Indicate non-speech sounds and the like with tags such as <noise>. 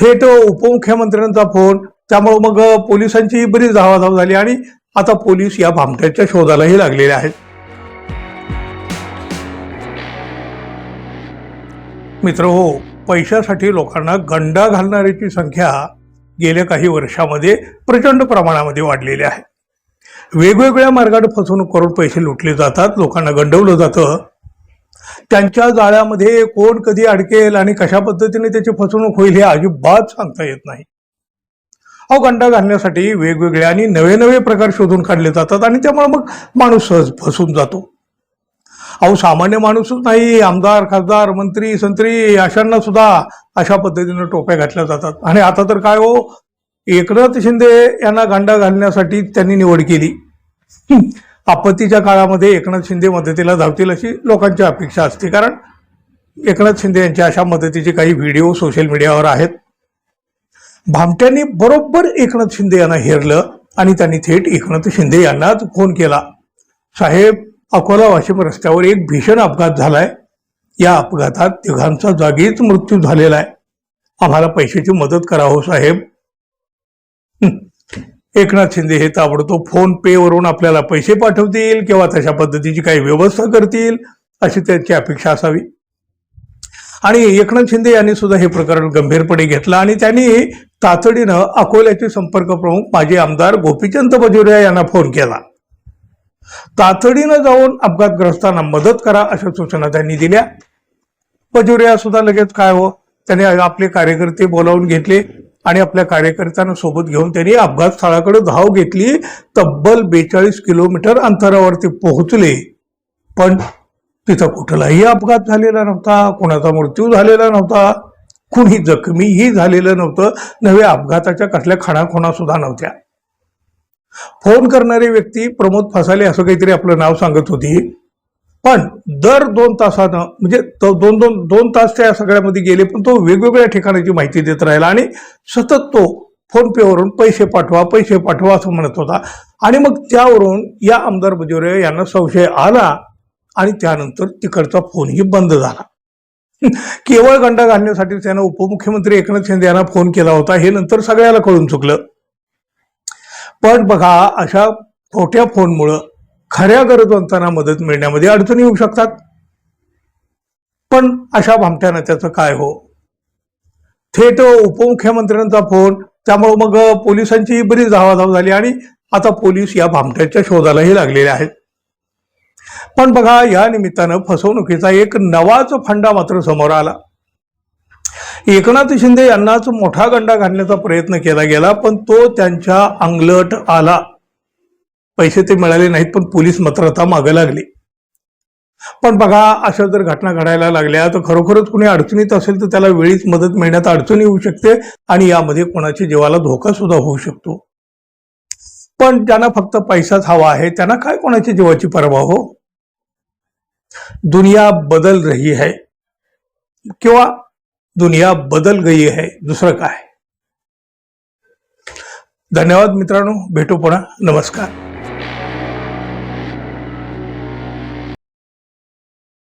थेट उपमुख्यमंत्र्यांचा फोन त्यामुळे मग पोलिसांची बरीच धावाधाव झाली आणि आता पोलीस या भामट्याच्या शोधालाही लागलेले आहेत. मित्र हो पैशासाठी लोकांना गंडा घालणाऱ्याची संख्या गेल्या काही वर्षामध्ये प्रचंड प्रमाणामध्ये वाढलेली आहे. वेगवेगळ्या मार्गाने फसवणूक करून पैसे लुटले जातात लोकांना गंडवलं जातं. त्यांच्या जाळ्यामध्ये कोण कधी अडकेल आणि कशा पद्धतीने त्याची फसवणूक होईल हे अजिबात सांगता येत नाही. अहो गंडा घालण्यासाठी वेगवेगळे आणि नवे नवे प्रकार शोधून काढले जातात आणि त्यामुळे मग माणूस सहज फसून जातो. अहो सामान्य माणूसच नाही आमदार खासदार मंत्री संत्री अशांना सुद्धा अशा पद्धतीनं टोप्या घातल्या जातात. आणि आता तर काय हो एकनाथ शिंदे यांना गांडा घालण्यासाठी त्यांनी निवड केली. आपत्तीच्या काळामध्ये एकनाथ शिंदे मदतीला धावतील अशी लोकांची अपेक्षा असते. कारण एकनाथ शिंदे यांच्या अशा मदतीचे काही व्हिडिओ सोशल मीडियावर आहेत. भामट्यांनी बरोबर एकनाथ शिंदे यांना हेरलं आणि त्यांनी थेट एकनाथ शिंदे यांनाच फोन केला. साहेब अकोला वाशिम रस्त्यावर एक भीषण अपघात झालाय. या अपघातात तिघांचा जागीच मृत्यू झालेला आहे. आम्हाला पैशाची मदत करा हो साहेब. एकनाथ शिंदे हे ताबडतोब फोन पे वरून आपल्याला पैसे पाठवतील किंवा तशा पद्धतीची काही व्यवस्था करतील अशी त्यांची अपेक्षा असावी. आणि एकनाथ शिंदे यांनी सुद्धा हे प्रकरण गंभीरपणे घेतलं आणि त्यांनी तातडीनं अकोल्याचे संपर्क प्रमुख माजी आमदार गोपीचंद बजुरिया यांना फोन केला. तातडीनं जाऊन अपघातग्रस्तांना मदत करा अशा सूचना त्यांनी दिल्या. बजोरिया सुद्धा लगेच काय हो त्यांनी आपले कार्यकर्ते बोलावून घेतले. आणि आपल्या कार्यकर्त्यांना सोबत घेऊन त्यांनी अपघात स्थळाकडे धाव घेतली. तब्बल बेचाळीस किलोमीटर अंतरावरती पोहोचले. पण तिथं कुठलाही अपघात झालेला नव्हता कोणाचा मृत्यू झालेला नव्हता कुणी जखमीही झालेलं नव्हतं नव्हे अपघाताच्या कसल्या खणाखोणा सुद्धा नव्हत्या. फोन करणारी व्यक्ती प्रमोद फसाले असं काहीतरी आपलं नाव सांगत होती. पण दर दोन तासानं म्हणजे दोन दोन दोन तास त्या सगळ्यामध्ये गेले पण तो वेगवेगळ्या ठिकाणाची माहिती देत राहिला आणि सतत तो फोन पेवरून पैसे पाठवा पैसे पाठवा असं म्हणत होता. आणि मग त्यावरून या आमदार बजोरे यांना संशय आला आणि त्यानंतर तिकडचा फोनही बंद झाला. <laughs> केवळ गंडा घालण्यासाठी त्यानं उपमुख्यमंत्री एकनाथ शिंदे यांना फोन केला होता हे नंतर सगळ्याला कळून चुकलं. पण बघा अशा खोट्या फोनमुळं खऱ्या गरजवंतांना मदत मिळण्यामध्ये अडचणी येऊ शकतात. पण अशा भामट्यानं त्याचं काय हो? थेट उपमुख्यमंत्र्यांचा फोन त्यामुळे मग पोलिसांची बरीच धावाधाव झाली आणि आता पोलीस या भामट्याच्या शोधालाही लागलेले आहेत. पण बघा या निमित्तानं फसवणुकीचा एक नवाच फंडा मात्र समोर आला. एकनाथ शिंदे यांनाच मोठा गंडा घालण्याचा प्रयत्न केला गेला पण तो त्यांच्या अंगलट आला. पैसे ते मिळाले नाहीत पण पोलीस मात्र आता मागे लागले. पण बघा अशा जर घटना घडायला लागल्या तर खरोखरच कुणी अडचणीत असेल तर त्याला वेळीच मदत मिळण्यात अडचण येऊ शकते आणि यामध्ये कोणाच्या जीवाला धोका सुद्धा होऊ शकतो. पण ज्यांना फक्त पैसाच हवा आहे त्यांना काय कोणाच्या जीवाची पर्वा हो? दुनिया बदल रही है. किंवा दुनिया बदल गई है दुसरं काय? धन्यवाद मित्रांनो भेटू पुन्हा. नमस्कार.